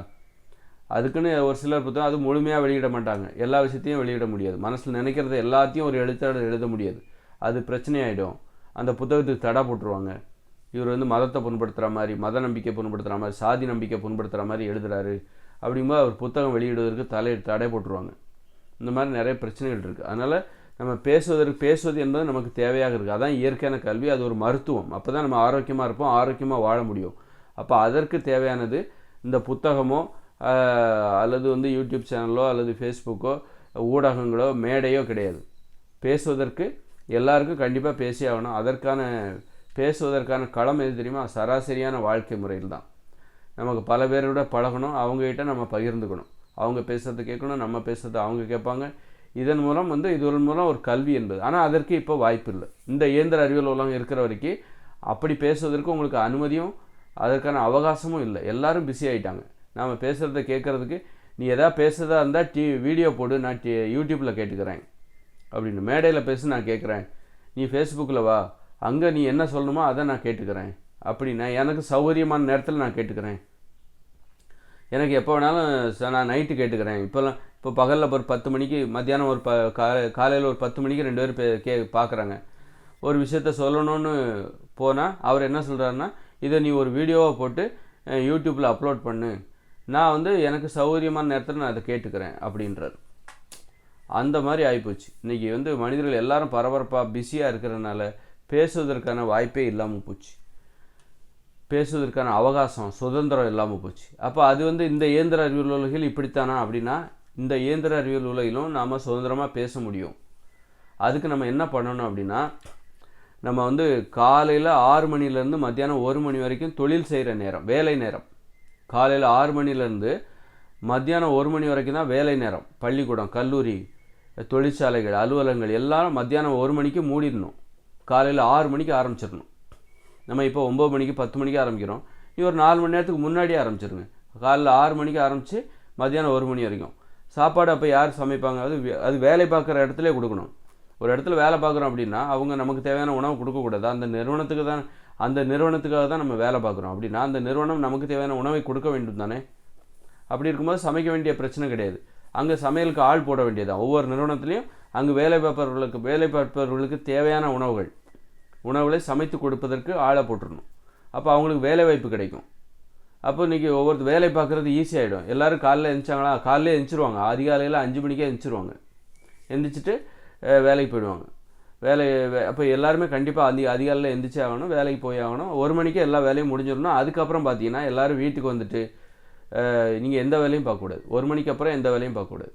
அதுக்குன்னு ஒரு சிலர் புத்தகம் அது முழுமையாக வெளியிட மாட்டாங்க. எல்லா விஷயத்தையும் வெளியிட முடியாது. மனசில் நினைக்கிறத எல்லாத்தையும் ஒரு எழுத்தாளர் எழுத முடியாது. அது பிரச்சனையாயிடும். அந்த புத்தகத்துக்கு தடை போட்டுருவாங்க. இவர் வந்து மதத்தை புண்படுத்துகிற மாதிரி மத நம்பிக்கை புண்படுத்துகிற மாதிரி சாதி நம்பிக்கை புண்படுத்துகிற மாதிரி எழுதுறாரு. அப்படிங்கும்போது அவர் புத்தகம் வெளியிடுவதற்கு தலை தடை போட்டுருவாங்க. இந்த மாதிரி நிறைய பிரச்சனைகள் இருக்குது அதனால் நம்ம பேசுவதற்கு பேசுவது என்பது நமக்கு தேவையாக இருக்குது அதான் இயற்கையான கல்வி அது ஒரு மருத்துவம். அப்போ தான் நம்ம ஆரோக்கியமாக இருப்போம் ஆரோக்கியமாக வாழ முடியும். அப்போ அதற்கு தேவையானது இந்த புத்தகமோ அல்லது வந்து யூடியூப் சேனலோ அல்லது ஃபேஸ்புக்கோ ஊடகங்களோ மேடையோ கிடையாது. பேசுவதற்கு எல்லாருக்கும் கண்டிப்பாக பேசி ஆகணும். அதற்கான பேசுவதற்கான களம் எது தெரியுமா? சராசரியான வாழ்க்கை முறையில் தான். நமக்கு பல பேரோட பழகணும். அவங்ககிட்ட நம்ம பகிர்ந்துக்கணும். அவங்க பேசுகிறத கேட்கணும் நம்ம பேசுகிறத அவங்க கேட்பாங்க. இதன் மூலம் வந்து இதன் மூலம் ஒரு கல்வி என்பது. ஆனால் அதற்கு இப்போ வாய்ப்பு இல்லை இந்த இயந்திர அறிவியல் உலகம் இருக்கிற வரைக்கும் அப்படி பேசுவதற்கு உங்களுக்கு அனுமதியும் அதற்கான அவகாசமும் இல்லை. எல்லாரும் பிஸி ஆகிட்டாங்க நாம் பேசுகிறத கேட்குறதுக்கு நீ எதாவது பேசுகிறதா இருந்தால் டி வீடியோ போடு நான் டி யூடியூப்பில் கேட்டுக்கிறேன். அப்படின்னு மேடையில் பேசி நான் கேட்குறேன். நீ ஃபேஸ்புக்கில் வா. அங்கே நீ என்ன சொல்லணுமோ அதை நான் கேட்டுக்கிறேன். அப்படின்னா எனக்கு சௌகரியமான நேரத்தில் நான் கேட்டுக்கிறேன். எனக்கு எப்போ வேணாலும் நான் நைட்டு கேட்டுக்கிறேன். இப்போல்லாம் இப்போ பகலில் ஒரு பத்து மணிக்கு மத்தியானம் ஒரு ப காலை காலையில் ஒரு பத்து மணிக்கு ரெண்டு பேர் கே பார்க்குறாங்க ஒரு விஷயத்த சொல்லணும்னு போனால் அவர் என்ன சொல்கிறாருன்னா இதை நீ ஒரு வீடியோவை போட்டு யூடியூப்பில் அப்லோட் பண்ணு. நான் வந்து எனக்கு சௌகரியமான நேரத்தில் நான் அதை கேட்டுக்கிறேன் அப்படின்றார். அந்த மாதிரி ஆகிப்போச்சு இன்றைக்கி வந்து மனிதர்கள் எல்லாரும் பரபரப்பாக பிஸியாக இருக்கிறதுனால பேசுவதற்கான வாய்ப்பே இல்லாமல் போச்சு. பேசுவதற்கான அவகாசம் சுதந்திரம் இல்லாமல் போச்சு. அப்போ அது வந்து இந்த இயந்திர அறிவியல் உலகில் இப்படித்தானா அப்படின்னா இந்த இயந்திர அறிவியல் உலகிலும் நாம் சுதந்திரமாக பேச முடியும். அதுக்கு நம்ம என்ன பண்ணணும் அப்படின்னா நம்ம வந்து காலையில் ஆறு மணிலேருந்து மத்தியானம் ஒரு மணி வரைக்கும் தொழில் செய்கிற நேரம் வேலை நேரம். காலையில் ஆறு மணிலேருந்து மத்தியானம் ஒரு மணி வரைக்கும் தான் வேலை நேரம். பள்ளிக்கூடம் கல்லூரி தொழிற்சாலைகள் அலுவலகங்கள் எல்லாரும் மத்தியானம் ஒரு மணிக்கு மூடிடணும். காலையில் ஆறு மணிக்கு ஆரம்பிச்சிடணும். நம்ம இப்போ ஒம்பது மணிக்கு பத்து மணிக்கு ஆரம்பிக்கிறோம். நீ ஒரு நாலு மணி நேரத்துக்கு முன்னாடியே ஆரம்பிச்சிருங்க. காலையில் ஆறு மணிக்கு ஆரம்பித்து மத்தியானம் ஒரு மணி வரைக்கும். சாப்பாடு அப்போ யார் சமைப்பாங்க? அது அது வேலை பார்க்குற இடத்துல கொடுக்கணும். ஒரு இடத்துல வேலை பார்க்குறோம் அப்படின்னா அவங்க நமக்கு தேவையான உணவு கொடுக்கக்கூடாது. அந்த நிறுவனத்துக்கு தான் அந்த நிறுவனத்துக்காக தான் நம்ம வேலை பார்க்குறோம். அப்படின்னா அந்த நிறுவனம் நமக்கு தேவையான உணவை கொடுக்க வேண்டும் தானே? அப்படி இருக்கும்போது சமைக்க வேண்டிய பிரச்சனை கிடையாது. அங்கே சமையலுக்கு ஆள் போட வேண்டியதான் ஒவ்வொரு நிறுவனத்துலேயும் அங்கே வேலை பார்ப்பவர்களுக்கு வேலை பார்ப்பவர்களுக்கு தேவையான உணவுகள். உணவுகளை சமைத்து கொடுப்பதற்கு ஆளை போட்டுடணும் அப்போ அவங்களுக்கு வேலை வாய்ப்பு கிடைக்கும். அப்போ இன்றைக்கி ஒவ்வொரு வேலை பார்க்குறது ஈஸியாகிடும் எல்லோரும் காலையில் எழுந்திரிச்சாங்களா காலையில் எழுந்திருவாங்க அதிகாலையில் அஞ்சு மணிக்கே எழுந்திருவாங்க எந்திரிச்சிட்டு வேலைக்கு போயிடுவாங்க. வேலை அப்போ எல்லாருமே கண்டிப்பாக அதிக அதிகாலையில் எந்திரிச்சே ஆகணும் வேலைக்கு போய் ஆகணும். ஒரு மணிக்கு எல்லா வேலையும் முடிஞ்சிடணும். அதுக்கப்புறம் பார்த்தீங்கன்னா எல்லோரும் வீட்டுக்கு வந்துட்டு நீங்கள் எந்த வேலையும் பார்க்கக்கூடாது. ஒரு மணிக்கு அப்புறம் எந்த வேலையும் பார்க்கக்கூடாது.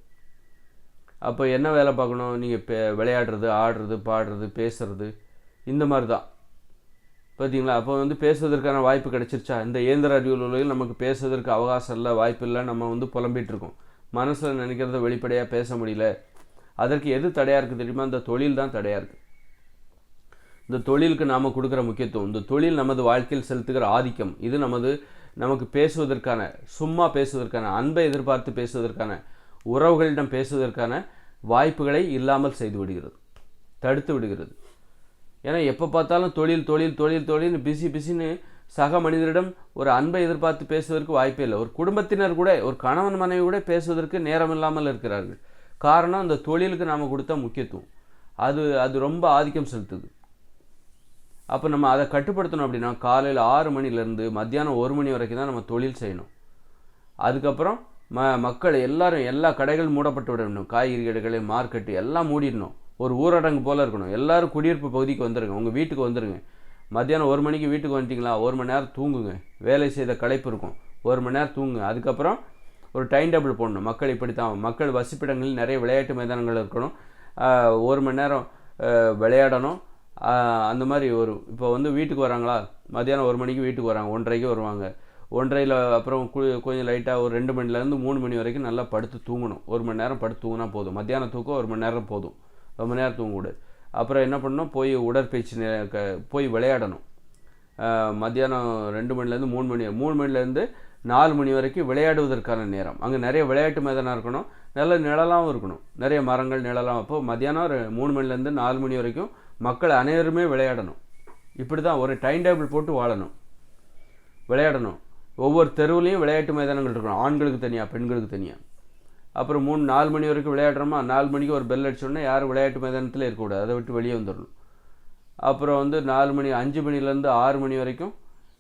அப்போ என்ன வேலை பார்க்கணும்? நீங்கள் பே விளையாடுறது ஆடுறது பாடுறது பேசுறது இந்த மாதிரி தான் பார்த்தீங்களா அப்போ வந்து பேசுவதற்கான வாய்ப்பு கிடைச்சிருச்சா? இந்த இயந்திர அறிவியல் உலகில் நமக்கு பேசுவதற்கு அவகாசம் இல்லை வாய்ப்பு இல்லை நம்ம வந்து புலம்பிகிட்டு இருக்கோம். மனசில் நினைக்கிறத வெளிப்படையாக பேச முடியல. அதற்கு எது தடையாக இருக்குது தெரியுமா? இந்த தொழில் தான் தடையாக இருக்குது இந்த தொழிலுக்கு நாம் கொடுக்குற முக்கியத்துவம் இந்த தொழில் நமது வாழ்க்கையில் செலுத்துகிற ஆதிக்கம் இது நமது நமக்கு பேசுவதற்கான சும்மா பேசுவதற்கான அன்பை எதிர்பார்த்து பேசுவதற்கான உறவுகளிடம் பேசுவதற்கான வாய்ப்புகளை இல்லாமல் செய்து விடுகிறது தடுத்து விடுகிறது. ஏன்னா எப்போ பார்த்தாலும் தொழில் தொழில் தொழில் தொழில்னு பிஸி பிஸின்னு சக மனிதரிடம் ஒரு அன்பை எதிர்பார்த்து பேசுவதற்கு வாய்ப்பே இல்லை. ஒரு குடும்பத்தினர் கூட ஒரு கணவன் மனைவி கூட பேசுவதற்கு நேரம் இல்லாமல் இருக்கிறார்கள். காரணம் அந்த தொழிலுக்கு நாம் கொடுத்த முக்கியத்துவம். அது அது ரொம்ப ஆதிக்கம் செலுத்துது. அப்போ நம்ம அதை கட்டுப்படுத்தணும் அப்படின்னா காலையில் ஆறு மணிலேருந்து மத்தியானம் ஒரு மணி வரைக்கும் தான் நம்ம தொழில் செய்யணும். அதுக்கப்புறம் ம மக்கள் எல்லாரும் எல்லா கடைகளும் மூடப்பட்டு விடணும். காய்கறி கடைகள் மார்க்கெட்டு எல்லாம் மூடிடணும். ஒரு ஊரடங்கு போல் இருக்கணும். எல்லாரும் குடியிருப்பு பகுதிக்கு வந்துடுங்க உங்கள் வீட்டுக்கு வந்துடுங்க மத்தியானம் ஒரு மணிக்கு வீட்டுக்கு வந்துட்டிங்களா? ஒரு மணி நேரம் தூங்குங்க. வேலை செய்த களைப்பு இருக்கும். ஒரு மணி நேரம் தூங்குங்க. அதுக்கப்புறம் ஒரு டைம் டேபிள் போடணும். மக்கள் இப்படி தான் மக்கள் வசிப்பிடங்களில் நிறைய விளையாட்டு மைதானங்கள் இருக்கணும். ஒரு மணி நேரம் விளையாடணும். அந்த மாதிரி ஒரு இப்போ வந்து வீட்டுக்கு வராங்களா? மத்தியானம் ஒரு மணிக்கு வீட்டுக்கு வராங்க. ஒன்றரைக்கு வருவாங்க. ஒன்றரையில் அப்புறம் கு கொஞ்சம் லைட்டாக ஒரு ரெண்டு மணிலேருந்து மூணு மணி வரைக்கும் நல்லா படுத்து தூங்கணும். ஒரு மணி நேரம் படுத்து தூங்கினா போதும். மத்தியானம் தூக்கம் ஒரு மணி நேரம் போதும். ரொம்ப நேரம் தூங்கக்கூடாது அப்புறம் என்ன பண்ணணும்? போய் உடற்பயிற்சி க- போய் விளையாடணும். மத்தியானம் ரெண்டு மணிலேருந்து மூணு மணி மூணு மணிலேருந்து நாலு மணி வரைக்கும் விளையாடுவதற்கான நேரம். அங்கே நிறைய விளையாட்டு மைதானம் இருக்கணும். நல்ல நிழலாகவும் இருக்கணும். நிறைய மரங்கள் நிழலாம். அப்போ மத்தியானம் மூணு மணிலேருந்து நாலு மணி வரைக்கும் மக்கள் அனைவருமே விளையாடணும். இப்படி தான் ஒரு டைம் டேபிள் போட்டு வாழணும். விளையாடணும். ஒவ்வொரு தெருவுலையும் விளையாட்டு மைதானங்கள் இருக்கணும். ஆண்களுக்கு தனியாக பெண்களுக்கு தனியாக அப்புறம் மூணு நாலு மணி வரைக்கும் விளையாடுறோமா? நாலு மணிக்கு ஒரு பெல் அடிச்சோடனே யாரும் விளையாட்டு மைதானத்தில் இருக்கக்கூடாது. அதை விட்டு வெளியே வந்துடணும் அப்புறம் வந்து நாலு மணி அஞ்சு மணிலேருந்து ஆறு மணி வரைக்கும்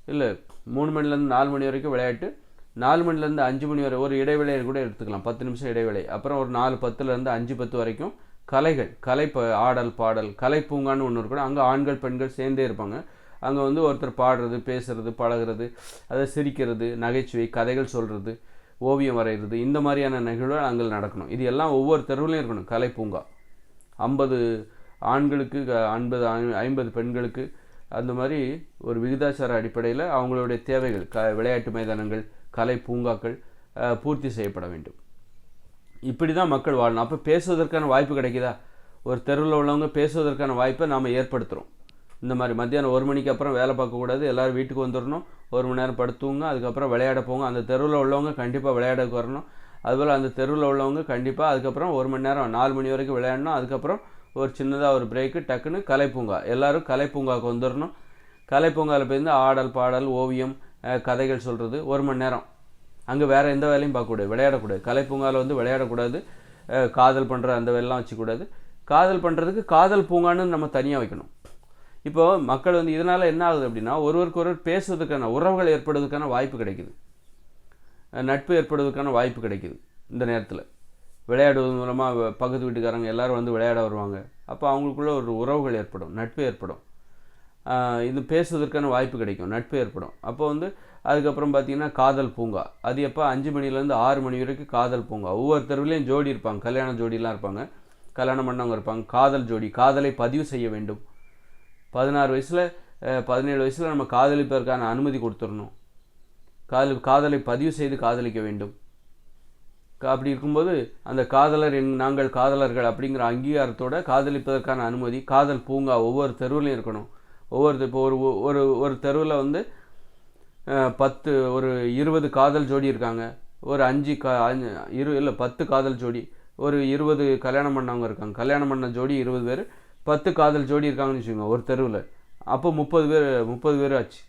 இல்லை மூணு மணிலேருந்து நாலு மணி வரைக்கும் விளையாட்டு. நாலு மணிலேருந்து அஞ்சு மணி வரை ஒரு இடைவேளையை கூட எடுத்துக்கலாம். பத்து நிமிஷம் இடைவேளை. அப்புறம் ஒரு நாலு பத்துலேருந்து அஞ்சு பத்து வரைக்கும் கலைகள் கலை ப- ஆடல் பாடல் கலை பூங்கான்னு ஒன்று இருக்கணும் அங்கே ஆண்கள் பெண்கள் சேர்ந்தே இருப்பாங்க. அங்கே வந்து ஒருத்தர் பாடுறது பேசுறது பழகுறது அதை சிரிக்கிறது நகைச்சுவை கதைகள் சொல்கிறது ஓவியம் வரைகிறது இந்த மாதிரியான நிகழ்வுகள் அங்கே நடக்கணும். இது எல்லாம் ஒவ்வொரு தெருவிலையும் இருக்கணும். கலை பூங்கா. ஐம்பது ஆண்களுக்கு ஐம்பது ஐம்பது பெண்களுக்கு அந்த மாதிரி ஒரு விகிதாச்சார அடிப்படையில் அவங்களுடைய தேவைகள் க விளையாட்டு மைதானங்கள் கலை பூங்காக்கள் பூர்த்தி செய்யப்பட வேண்டும். இப்படி தான் மக்கள் வாழணும். அப்போ பேசுவதற்கான வாய்ப்பு கிடைக்குதா? ஒரு தெருவில் உள்ளவங்க பேசுவதற்கான வாய்ப்பை நாம் ஏற்படுத்துகிறோம் இந்த மாதிரி மத்தியானம் ஒரு மணிக்கு அப்புறம் வேலை பார்க்கக்கூடாது எல்லோரும் வீட்டுக்கு வந்துடணும் ஒரு மணி நேரம் படுத்துவங்க அதுக்கப்புறம் விளையாட போங்க. அந்த தெருவில் உள்ளவங்க கண்டிப்பாக விளையாடக்கு வரணும். அதுபோல் அந்த தெருவில் உள்ளவங்க கண்டிப்பாக அதுக்கப்புறம் ஒரு மணி நேரம் நாலு மணி வரைக்கும் விளையாடணும். அதுக்கப்புறம் ஒரு சின்னதாக ஒரு பிரேக்கு டக்குன்னு கலைப்பூங்கா. எல்லோரும் கலைப்பூங்காவுக்கு வந்துடணும் கலைப்பூங்காவில் போய் ஆடல் பாடல் ஓவியம் கதைகள் சொல்கிறது ஒரு மணி நேரம். அங்கே வேறு எந்த வேலையும் பார்க்கக்கூடாது விளையாடக்கூடாது. கலைப்பூங்காவில் வந்து விளையாடக்கூடாது. காதல் பண்ணுற அந்த வேலைலாம் வச்சுக்கூடாது. காதல் பண்ணுறதுக்கு காதல் பூங்கான்னு நம்ம தனியாக வைக்கணும். இப்போ மக்கள் வந்து இதனால் என்ன ஆகுது அப்படின்னா ஒருவருக்கு ஒருவர் பேசுவதற்கான உறவுகள் ஏற்படுவதற்கான வாய்ப்பு கிடைக்குது. நட்பு ஏற்படுவதற்கான வாய்ப்பு கிடைக்குது இந்த நேரத்தில். விளையாடுவது மூலமாக பக்கத்து வீட்டுக்காரங்க எல்லோரும் வந்து விளையாட வருவாங்க. அப்போ அவங்களுக்குள்ள ஒரு உறவுகள் ஏற்படும் நட்பு ஏற்படும். இது பேசுவதற்கான வாய்ப்பு கிடைக்கும் நட்பு ஏற்படும். அப்போ வந்து அதுக்கப்புறம் பார்த்திங்கன்னா காதல் பூங்கா. அது எப்போ? அஞ்சு மணிலேருந்து ஆறு மணி வரைக்கும் காதல் பூங்கா. ஒவ்வொரு தெருவிலையும் ஜோடி இருப்பாங்க கல்யாண ஜோடிலாம் இருப்பாங்க. கல்யாணம் பண்ணவங்க இருப்பாங்க காதல் ஜோடி காதலை பதிவு செய்ய வேண்டும். பதினாறு வயசில் பதினேழு வயசில் நம்ம காதலிப்பதற்கான அனுமதி கொடுத்துடணும். காதலி காதலை பதிவு செய்து காதலிக்க வேண்டும். அப்படி இருக்கும்போது அந்த காதலர் எங் நாங்கள் காதலர்கள் அப்படிங்கிற அங்கீகாரத்தோட காதலிப்பதற்கான அனுமதி காதல் பூங்கா ஒவ்வொரு தெருவிலையும் இருக்கணும். ஒவ்வொரு இப்போ ஒரு ஒரு ஒரு தெருவில் வந்து பத்து ஒரு இருபது காதல் ஜோடி இருக்காங்க. ஒரு அஞ்சு கா அஞ்சு இரு இல்லை பத்து காதல் ஜோடி. ஒரு இருபது கல்யாணம் பண்ணவங்க இருக்காங்க. கல்யாணம் பண்ண ஜோடி இருபது பேர். பத்து காதல் ஜோடி இருக்காங்கன்னு வச்சுக்கோங்க ஒரு தெருவில். அப்போ முப்பது பேர் முப்பது பேர் ஆச்சு.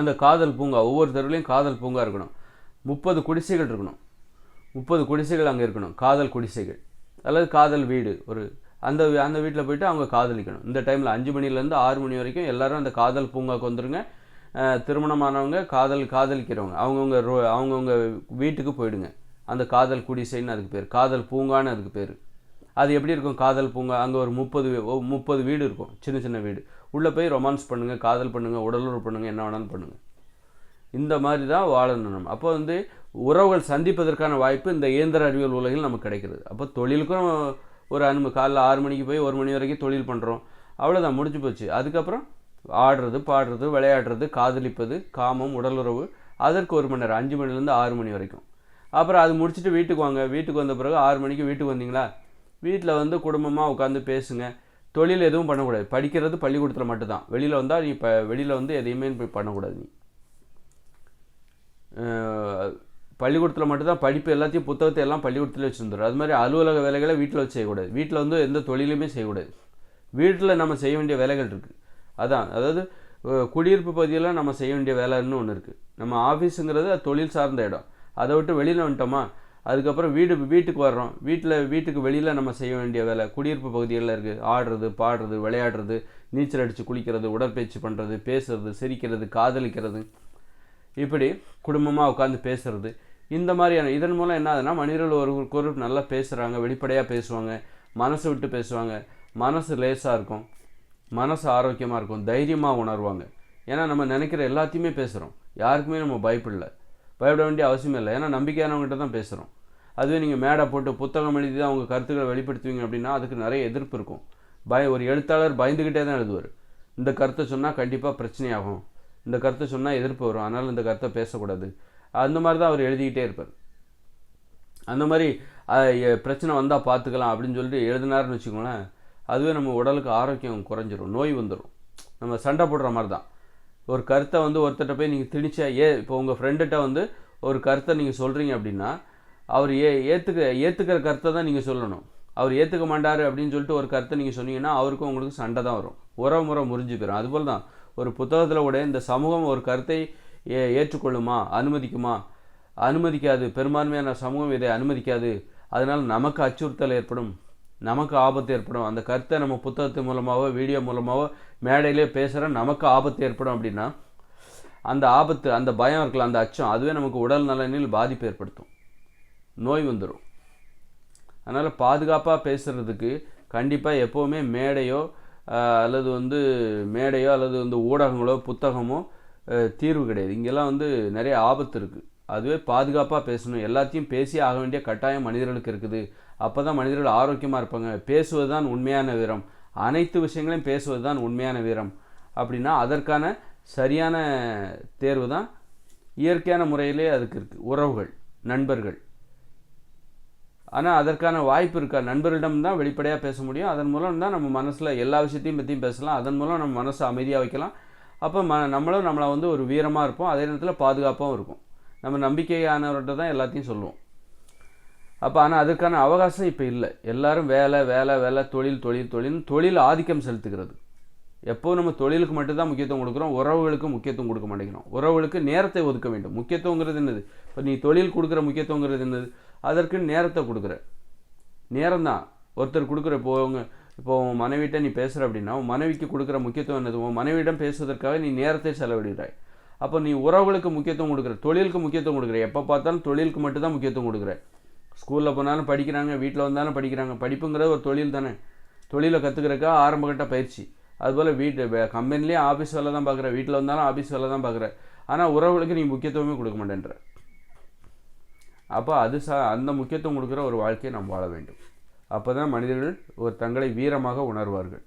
அந்த காதல் பூங்கா ஒவ்வொரு தெருவிலையும் காதல் பூங்கா இருக்கணும். முப்பது குடிசைகள் இருக்கணும். முப்பது குடிசைகள் அங்கே இருக்கணும். காதல் குடிசைகள். அல்லது காதல் வீடு. ஒரு அந்த அந்த வீட்டில் போயிட்டு அவங்க காதலிக்கணும். இந்த டைமில் அஞ்சு மணிலேருந்து ஆறு மணி வரைக்கும் எல்லோரும் அந்த காதல் பூங்காவுக்கு வந்துடுங்க திருமணமானவங்க காதல் காதலிக்கிறவங்க. அவங்கவுங்க ரோ அவங்கவுங்க வீட்டுக்கு போயிடுங்க. அந்த காதல் குடிசைன்னு அதுக்கு பேர். காதல் பூங்கான்னு அதுக்கு பேர். அது எப்படி இருக்கும்? காதல் பூங்கா அங்கே ஒரு முப்பது முப்பது வீடு இருக்கும். சின்ன சின்ன வீடு. உள்ளே போய் ரொமான்ஸ் பண்ணுங்கள் காதல் பண்ணுங்கள் உடலுறவு பண்ணுங்கள் என்ன வேணாலும் பண்ணுங்கள் இந்த மாதிரி தான் வாழணும் நம்ம. அப்போ வந்து உறவுகள் சந்திப்பதற்கான வாய்ப்பு இந்த இயந்திர அறிவியல் உலகில் நமக்கு கிடைக்கிறது. அப்போ தொழிலுக்கும் ஒரு அனுமதி காலைல ஆறு மணிக்கு போய் ஒரு மணி வரைக்கும் தொழில் பண்ணுறோம் அவ்வளோதான் முடிஞ்சு போச்சு. அதுக்கப்புறம் ஆடுறது பாடுறது விளையாடுறது காதலிப்பது காமம் உடலுறவு அதற்கு ஒரு மணி நேரம் அஞ்சு மணிலேருந்து ஆறு மணி வரைக்கும். அப்புறம் அது முடிச்சுட்டு வீட்டுக்கு வாங்க. வீட்டுக்கு வந்த பிறகு ஆறு மணிக்கு வீட்டுக்கு வந்தீங்களா? வீட்டில் வந்து குடும்பமாக உட்காந்து பேசுங்க. தொழில் எதுவும் பண்ணக்கூடாது. படிக்கிறது பள்ளிக்கூடத்தில் மட்டும்தான். வெளியில் வந்தால் நீ இப்போ வெளியில் வந்து எதையுமே போய் பண்ணக்கூடாது நீ. பள்ளிக்கூடத்தில் மட்டும்தான். படிப்பு எல்லாத்தையும் புத்தகத்தை எல்லாம் பள்ளிக்கூடத்தில் வச்சுருந்துடும் அது மாதிரி அலுவலக வேலைகளை வீட்டில் வச்சு செய்யக்கூடாது. வீட்டில் வந்து எந்த தொழிலுமே செய்யக்கூடாது. வீட்டில் நம்ம செய்ய வேண்டிய வேலைகள் இருக்குது அதான். அதாவது குடியிருப்பு பகுதியில் நம்ம செய்ய வேண்டிய வேலைன்னு ஒன்று இருக்குது நம்ம ஆஃபீஸுங்கிறது தொழில் சார்ந்த இடம். அதை விட்டு வெளியில் வந்துட்டோமா? அதுக்கப்புறம் வீடு வீட்டுக்கு வர்றோம். வீட்டில் வீட்டுக்கு வெளியில் நம்ம செய்ய வேண்டிய வேலை குடியிருப்பு பகுதிகளில் இருக்குது ஆடுறது பாடுறது விளையாடுறது நீச்சல் அடித்து குளிக்கிறது உடற்பயிற்சி பண்ணுறது பேசுறது சிரிக்கிறது காதலிக்கிறது. இப்படி குடும்பமாக உட்காந்து பேசுறது. இந்த மாதிரியான இதன் மூலம் என்ன ஆகுதுன்னா மனிதர்கள் ஒருவருக்கு ஒரு நல்லா பேசுகிறாங்க வெளிப்படையாக பேசுவாங்க மனசு விட்டு பேசுவாங்க. மனசு லேசாக இருக்கும். மனசு ஆரோக்கியமாக இருக்கும். தைரியமாக உணர்வாங்க. ஏன்னா நம்ம நினைக்கிற எல்லாத்தையுமே பேசுகிறோம் யாருக்குமே நம்ம பயப்படலை. பயப்பட வேண்டிய அவசியம் இல்லை. ஏன்னா நம்பிக்கையானவங்ககிட்ட தான் பேசுகிறோம் அதுவே நீங்கள் மேடை போட்டு புத்தகம் எழுதி தான் உங்கள் கருத்துக்களை வெளிப்படுத்துவீங்க அப்படின்னா அதுக்கு நிறைய எதிர்ப்பு இருக்கும். பய ஒரு எழுத்தாளர் பயந்துக்கிட்டே தான் எழுதுவார். இந்த கருத்தை சொன்னால் கண்டிப்பாக பிரச்சனையாகும். இந்த கருத்தை சொன்னால் எதிர்ப்பு வரும். அதனால் இந்த கருத்தை பேசக்கூடாது. அந்த மாதிரி தான் அவர் எழுதிக்கிட்டே இருப்பார். அந்த மாதிரி பிரச்சனை வந்தால் பார்த்துக்கலாம் அப்படின்னு சொல்லிட்டு எழுதினாருன்னு வச்சுக்கோங்களேன் அதுவே நம்ம உடலுக்கு ஆரோக்கியம் குறைஞ்சிரும். நோய் வந்துடும் நம்ம சண்டை போடுற மாதிரி தான். ஒரு கருத்தை வந்து ஒருத்தர்கிட்ட போய் நீங்கள் திணிச்சா ஏ இப்போ உங்கள் ஃப்ரெண்டுகிட்ட வந்து ஒரு கருத்தை நீங்கள் சொல்கிறீங்க அப்படின்னா அவர் ஏ ஏற்றுக்க ஏற்றுக்கிற கருத்தை தான் நீங்கள் சொல்லணும். அவர் ஏற்றுக்க மாட்டார் அப்படின்னு சொல்லிட்டு ஒரு கருத்தை நீங்கள் சொன்னீங்கன்னா அவருக்கும் உங்களுக்கு சண்டை தான் வரும். உறவு முறை முறிஞ்சு போயிடும் அதுபோல் தான் ஒரு புத்தகத்தில் கூட இந்த சமூகம் ஒரு கருத்தை ஏ ஏற்றுக்கொள்ளுமா? அனுமதிக்குமா? அனுமதிக்காது. பெரும்பான்மையான சமூகம் இதை அனுமதிக்காது. அதனால் நமக்கு அச்சுறுத்தல் ஏற்படும். நமக்கு ஆபத்து ஏற்படும். அந்த கருத்தை நம்ம புத்தகத்து மூலமாகவோ வீடியோ மூலமாகவோ மேடையிலே பேசுகிற நமக்கு ஆபத்து ஏற்படும் அப்படின்னா அந்த ஆபத்து அந்த பயம் இருக்கலாம் அந்த அச்சம் அதுவே நமக்கு உடல் நலனில் பாதிப்பு ஏற்படுத்தும். நோய் வந்துடும் அதனால் பாதுகாப்பாக பேசுகிறதுக்கு கண்டிப்பாக எப்போவுமே மேடையோ அல்லது வந்து மேடையோ அல்லது வந்து ஊடகங்களோ புத்தகமோ தீர்வு கிடையாது. இங்கெல்லாம் வந்து நிறைய ஆபத்து இருக்குது அதுவே பாதுகாப்பாக பேசணும். எல்லாத்தையும் பேசி ஆக வேண்டிய கட்டாயம் மனிதர்களுக்கு இருக்குது. அப்போ தான் மனிதர்கள் ஆரோக்கியமாக இருப்பாங்க. பேசுவது தான் உண்மையான வீரம். அனைத்து விஷயங்களையும் பேசுவது தான் உண்மையான வீரம். அப்படின்னா அதற்கான சரியான தேர்வு தான் இயற்கையான முறையிலே அதுக்கு இருக்குது உறவுகள் நண்பர்கள். ஆனால் அதற்கான வாய்ப்பு இருக்கா? நண்பர்களிடம் தான் வெளிப்படையாக பேச முடியும். அதன் மூலம் தான் நம்ம மனசில் எல்லா விஷயத்தையும் பற்றியும் பேசலாம். அதன் மூலம் நம்ம மனசை அமைதியாக வைக்கலாம். அப்போ ம நம்மளும் நம்மளை வந்து ஒரு வீரமாக இருப்போம். அதே நேரத்தில் பாதுகாப்பாகவும் இருக்கும் நம்ம நம்பிக்கையானவர்கிட்ட தான் எல்லாத்தையும் சொல்லுவோம். அப்போ ஆனால் அதுக்கான அவகாசம் இப்போ இல்லை. எல்லாரும் வேலை வேலை வேலை தொழில் தொழில் தொழில் தொழில் ஆதிக்கம் செலுத்துகிறது. எப்போது நம்ம தொழிலுக்கு மட்டும்தான் முக்கியத்துவம் கொடுக்குறோம் உறவுகளுக்கு முக்கியத்துவம் கொடுக்க மாட்டேங்கிறோம். உறவுகளுக்கு நேரத்தை ஒதுக்க வேண்டும். முக்கியத்துவங்கிறது என்னது? இப்போ நீ தொழில் கொடுக்குற முக்கியத்துவங்கிறது என்னது? அதற்கு நேரத்தை கொடுக்குற. நேரம் தான் ஒருத்தர் கொடுக்குற இப்போ உங்க இப்போ உன் மனைவிட்ட நீ பேசுகிற அப்படின்னா உன் மனைவிக்கு கொடுக்குற முக்கியத்துவம் என்னது? உன் மனைவியிடம் பேசுவதற்காக நீ நேரத்தை செலவிடுகிறாய். அப்போ நீ உறவுகளுக்கு முக்கியத்துவம் கொடுக்குற தொழிலுக்கு முக்கியத்துவம் கொடுக்குற. எப்போ பார்த்தாலும் தொழிலுக்கு மட்டும்தான் முக்கியத்துவம் கொடுக்குற. ஸ்கூலில் போனாலும் படிக்கிறாங்க வீட்டில் வந்தாலும் படிக்கிறாங்க. படிப்புங்கிறது ஒரு தொழில் தானே. தொழிலை கற்றுக்கிறக்கா ஆரம்பகட்ட பயிற்சி. அதுபோல் வீட்டு கம்பெனிலேயே ஆஃபீஸ் வேலை தான் பார்க்குற வீட்டில் வந்தாலும் ஆஃபீஸ் வேலை தான் பார்க்குற ஆனால் உறவுகளுக்கு நீ முக்கியத்துவமே கொடுக்க மாட்டேன்ற. அப்போ அது சா அந்த முக்கியத்துவம் கொடுக்குற ஒரு வாழ்க்கையை நாம் வாழ வேண்டும். அப்போ தான் மனிதர்கள் ஒரு தங்களை வீரமாக உணர்வார்கள்.